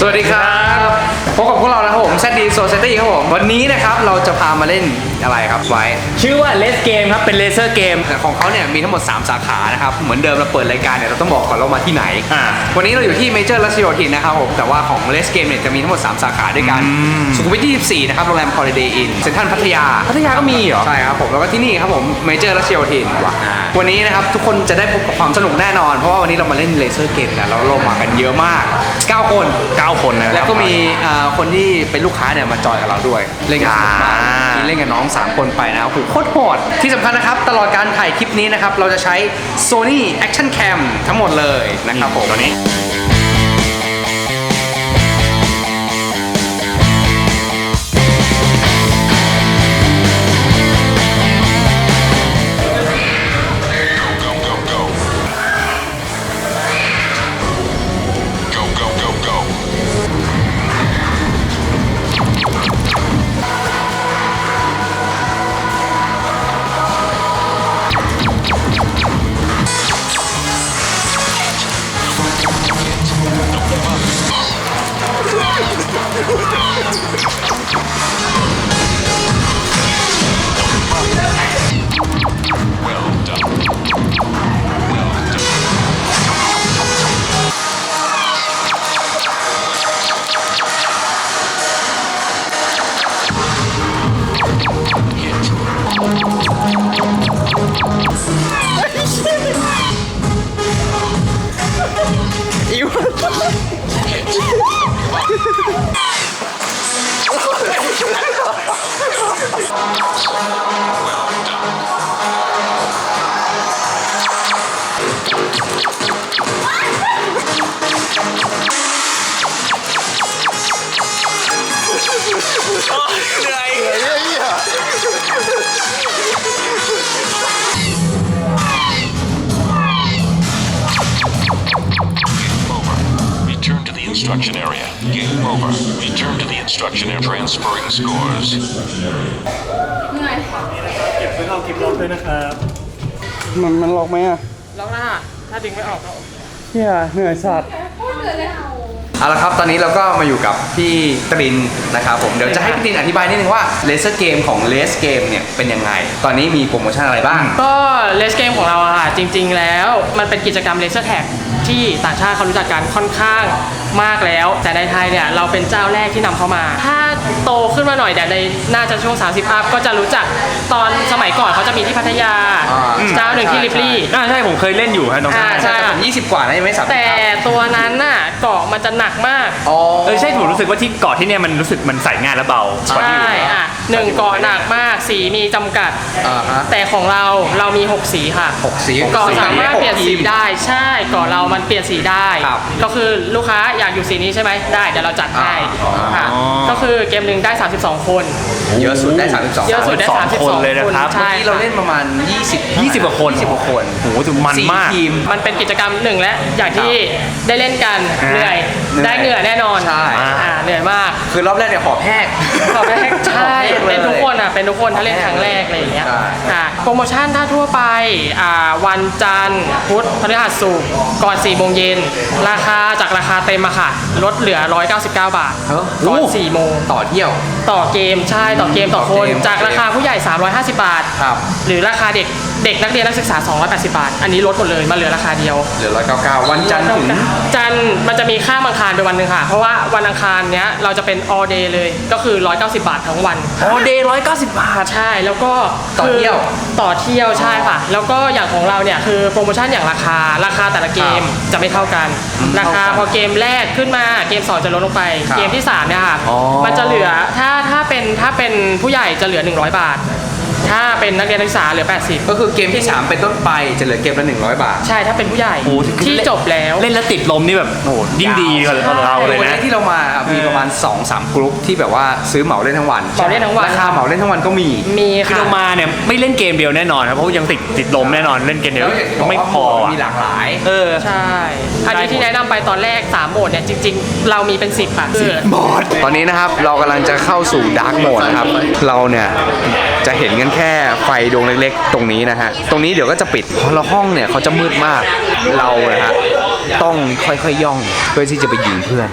สวัสดีครับ วกเรานะครับผม ZD Society ครับผม วันนี้นะครับเราจะพามาเล่นอะไรครับไว้ ชื่อว่าเลสเกมครับ เป็นเลเซอร์เกมของเขาเนี่ยมีทั้งหมด 3 สาขานะครับ เหมือนเดิมเราเปิดรายการเนี่ยเราต้องบอกก่อนเรามาที่ไหนอ่าวันนี้เราอยู่ที่เมเจอร์รัชโยธินนะครับผม แต่ว่าของเลสเกมเนี่ยจะมีทั้งหมด 3 สาขาด้วยกัน สุขุมวิท24 นะครับ โรงแรม Holiday Inn เซ็นทรัลพัทยา พัทยาก็มีเหรอ ใช่ครับผม แล้วก็ที่นี่ครับผม เมเจอร์รัชโยธินวันนี้นะครับทุกคนจะได้พบกับความสนุกแน่นอน เพราะว่าวันนี้เรามาเล่นเลเซอร์เกมกันแล้วเรามากันเยอะมาก 9 คน 9 คนนะคแล้รัวบก็มีอ่าคนที่เป็นลูกค้าเนี่ยมาจอยกับเราด้วย เล่นกันสนุกมากอ่ามีมีเล่นกับน้อง 3 คนไปนะโอ้โหโคตรโหดที่สำคัญนะครับตลอดการถ่ายคลิปนี้นะครับเราจะใช้ Sony Action Cam ทั้งหมดเลยนะครับผมตัวนี้ เหนื่อย เหนื่อยเหี้ย over. Return to the instruction area. Transferring scores. เก็บไว้เข้ากิฟต์ล็อกด้วยนะครับมันมันล็อกไหมอะล็อกหน้าถ้าดึงไม่ออกก็เฮียเหนื่อยสัตว์เอาละครับ ตอนนี้เราก็มาอยู่กับพี่ตรินนะครับผมเดี๋ยวจะให้พี่ตรินอธิบายนิดนึงว่าเลเซอร์เกมของเลสเกมเนี่ยเป็นยังไง ตอนนี้มีโปรโมชั่นอะไรบ้าง ก็เลสเกมของเราอะค่ะจริง ๆ แล้วมันเป็นกิจกรรมเลเซอร์แท็ก ที่ต่างชาติเขารู้จักกันค่อนข้างมากแล้ว แต่ในไทยเนี่ยเราเป็นเจ้าแรกที่นำเข้ามา ถ้าโตขึ้นมาหน่อยแต่ในน่าจะช่วง 30อัพก็จะรู้จักตอนสมัยก่อนเขาจะมีที่พัทยาอ่าเจ้าหนึ่งที่ลิบลี่อ่าใช่ผมเคยเล่นอยู่ฮะน้องอ่าใช่แต่ผม20กว่านะยังไม่สามสิบแต่ตัวนั้นน่ะเกาะมันจะหนักมากอ๋อเออใช่ผมรู้สึกว่าที่เกาะที่เนี่ยมันรู้สึกมันใส่ง่ายและเบากว่าที่ใช่อื่นอะ หนึ่งเกาะหนักมากสีมีจำกัด อ่าฮะ แต่ของเราเรามี 6 สีค่ะหกสีเกาะสามารถเปลี่ยนสีหกทีมได้ใช่เกาะเรามันเปลี่ยนสีได้ ครับก็คือลูกค้าอยากอยู่สีนี้ใช่ไหมได้เดี๋ยวเราจัดให้อ๋อ ค่ะอ๋อก็คือเกมหนึ่งได้ 32 คน เยอะสุดได้ 32เยอะสุดได้ 32 32คนเลยนะครับ ใช่เมื่อกี้เราเล่นประมาณ 20 20กว่าคน20กว่าคนโอ้โหถือมันสี่มากทีม มันเป็นกิจกรรมหนึ่งและอย่างที่ได้เล่นกันอ่า เหนื่อยเหนื่อย ได้เหงื่อแน่นอนใช่ อ่าเหนื่อยมากคือรอบแรกเนี่ยหอบแห้งขอบแรกใช่หอบแห้งลย เป็นทุกคนอะเป็นทุกคนถ้าเล่นครั้งแรกอะไรอย่างเงี้ยใช่ อะโปรโมชั่นถ้าทั่วไปอ่าวันจันทร์พุธพฤหัสศุกร์ก่อน4โมงเย็นราคาจากราคาเต็มอะค่ะ ลดเหลือ 199 บาทเฮ้ยก่อนโอ้4โมงต่อเที่ยว ต่อเกมใช่ต่อเกมต่อคน ต่อเกมจากราคาผู้ใหญ่ 350 บาท ครับ หรือราคาเด็กเด็กนักเรียนนักศึกษา 280 บาท อันนี้ลดหมดเลยมาเหลือราคาเดียวเหลือ199วันจันทร์ถึงจันทร์มันจะมีข้ามอังคารไปวันหนึ่งค่ะ เพราะว่าวันอังคารเนี้ยเราจะเป็น all day เลยก็คือ 190 บาททั้งวันอ๋อเดย์ร้อยเก้าสิบบาท ใช่ แล้วก็ต่อเที่ยวคือต่อเที่ยวใช่ค่ะ แล้วก็อย่างของเราเนี่ยคือโปรโมชั่นอย่างราคาราคาแต่ละเกมจะไม่เท่ากัน ราคาเท่ากันพอเกมแรกขึ้นมาเกมสองจะลดลงไปครับเกมที่สามเนี่ยค่ะอ๋อมันจะเหลือถ้าถ้าเป็นถ้าเป็นผู้ใหญ่จะเหลือ 100 บาท ถ้าเป็นนักเรียนนักศึกษาเหลือ 80 ก็คือเกมที่ 3 เป็นต้นไปจะเหลือเกมละ 100 บาท ใช่ถ้าเป็นผู้ใหญ่โอ้โหคือที่เล่นจบแล้ว เล่นแล้วติดลมนี่แบบโอ้โหยิ่งดีกว่าเราเลยวันนะนี้ที่เรามาครับมีประมาณ 2-3กลุ่มที่แบบว่าซื้อเหมาเล่นทั้งวันเหมาเล่นทั้งวัน ราคาเหมาเล่นทั้งวันก็มีมีคือค่ะ เรามาเนี่ยไม่เล่นเกมเดียวแน่นอนครับเพราะว่ายังติดติดลมแน่นอนเล่นเกมเดียวแล้วอย่างที่บอกไม่ว่าพอโหมดอะมีหลากหลาย เออ ใช่ อันนี้ที่แนะนำไปตอนแรก 3 โหมดเนี่ย จริง ๆ เรามีเป็น 10อะคือตอนนี้นะครับเรากำลังจะเข้าสู่ดาร์กโหมดนะครับ เราเนี่ยจะเห็นกันแค่ไฟดวงเล็กๆ ตรงนี้นะฮะ ตรงนี้เดี๋ยวก็จะปิดเพราะเราห้องเนี่ยเขาจะมืดมาก เรานะฮะต้องค่อยๆย่องเพื่อที่จะไปยิงเพื่อน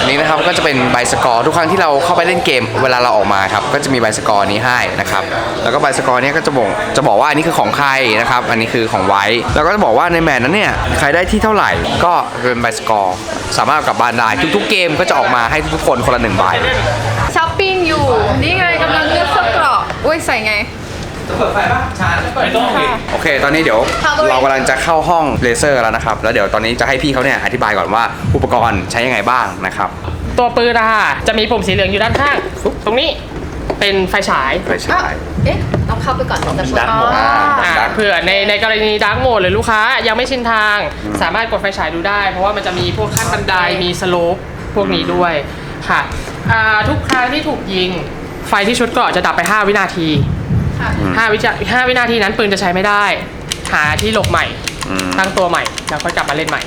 อันนี้นะครับก็จะเป็นใบสกอร์ทุกครั้งที่เราเข้าไปเล่นเกมเวลาเราออกมาครับก็จะมีใบสกอร์นี้ให้นะครับแล้วก็ใบสกอร์เนี้ก็จะบอกจะบอกว่าอันนี้คือของใครนะครับอันนี้คือของไว้แล้วก็จะบอกว่าในแมตช์นั้นเนี่ยใครได้ที่เท่าไหร่ก็เป็นใบสกอร์สามารถเอากลับบ้านได้ทุกๆเกมก็จะออกมาให้ทุกๆคนคนละหนึ่งใบ ช้อปปิ้งอยู่ นี่ไงกำลังเลือกเสื้อเกราะอุ้ยใส่ไง เปิดไฟป่ะชาไม่ต้องโอเค ตอนนี้เดี๋ยวเข้าไปเลยเรากำลังจะเข้าห้องเลเซอร์แล้วนะครับ แล้วเดี๋ยวตอนนี้จะให้พี่เขาเนี่ยอธิบายก่อนว่าอุปกรณ์ใช้ยังไงบ้างนะครับ ตัวปืนนะคะจะมีปุ่มสีเหลืองอยู่ด้านข้าง ตรงนี้เป็นไฟฉายไฟฉาย เอ๊ะเอาเข้าไปก่อนจะเปิด Dark อ๋อ mode อ่าเผื่อในในกรณีดาร์กโหมดหรือลูกค้ายังไม่ชินทาง สามารถกดไฟฉายดูได้ เพราะว่ามันจะมีพวกขั้นบันไดมีสโลปพวกนี้ด้วยค่ะอ่าทุกครั้งที่ถูกยิง ไฟที่ชุดเกราะจะดับไป 5 วินาที ค่ะ5วิจา5วินาทีนั้นปืนจะใช้ไม่ได้ หาที่หลบใหม่ อืม ตั้งตัวใหม่ แล้วก็กลับมาเล่นใหม่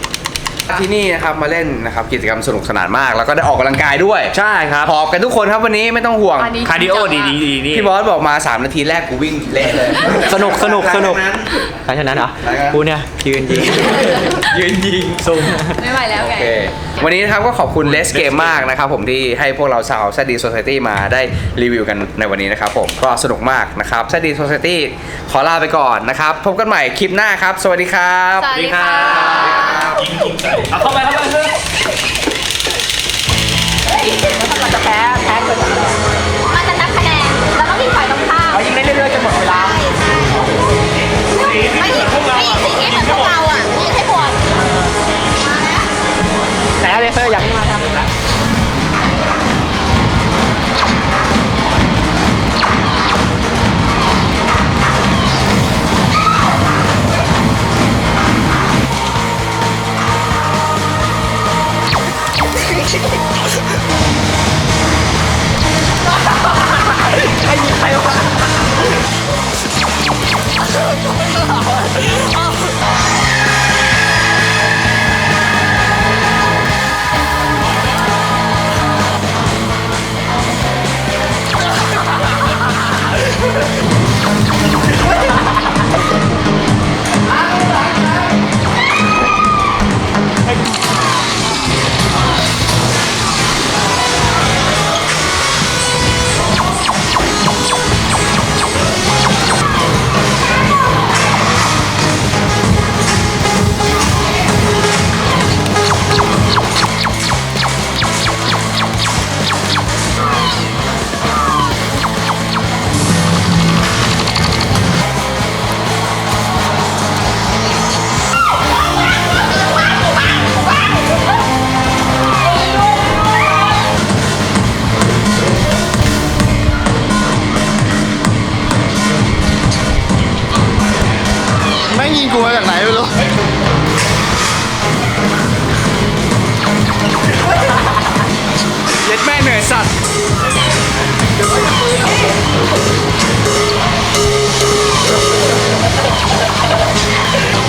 ที่นี่นะครับมาเล่นนะครับกิจกรรมสนุกสนานมาก แล้วก็ได้ออกกำลังกายด้วยใช่ครับหอบกันทุกคนครับวันนี้ไม่ต้องห่วง อันนี้คาร์ดิโอดีดีดีนี่พี่บอสบอกมา 3 นาทีแรกกูวิ่งเละเลย สนุกสนุกสนุกหลังจากนั้นหลังจากนั้นเหรอหลังจากนั้น กูเนี่ยยืนยิง ยืนยิงซุ่ม ไม่ไหวแล้วโอไง เค วันนี้นะครับก็ขอบคุณเลสเกมมากนะครับผมที่ให้พวกเราชาวแซดีโซ c i ตี้มาได้รีวิวกันในวันนี้นะครับผมก็สนุกมากนะครับแซดีโซ c i ตี้ขอลาไปก่อนนะครับ พบกันใหม่คลิปหน้าครับ สวัสดีครับ สวัสดีค่ะเอาเข้าไปเข้าไปเถอะเราจะแพ้แพ้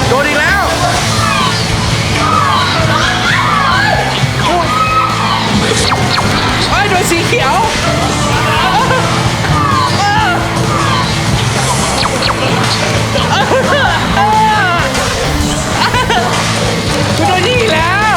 โดนอีกแล้วเฮ้ยโดนสีเขียวคุณโดนนี่อีกแล้ว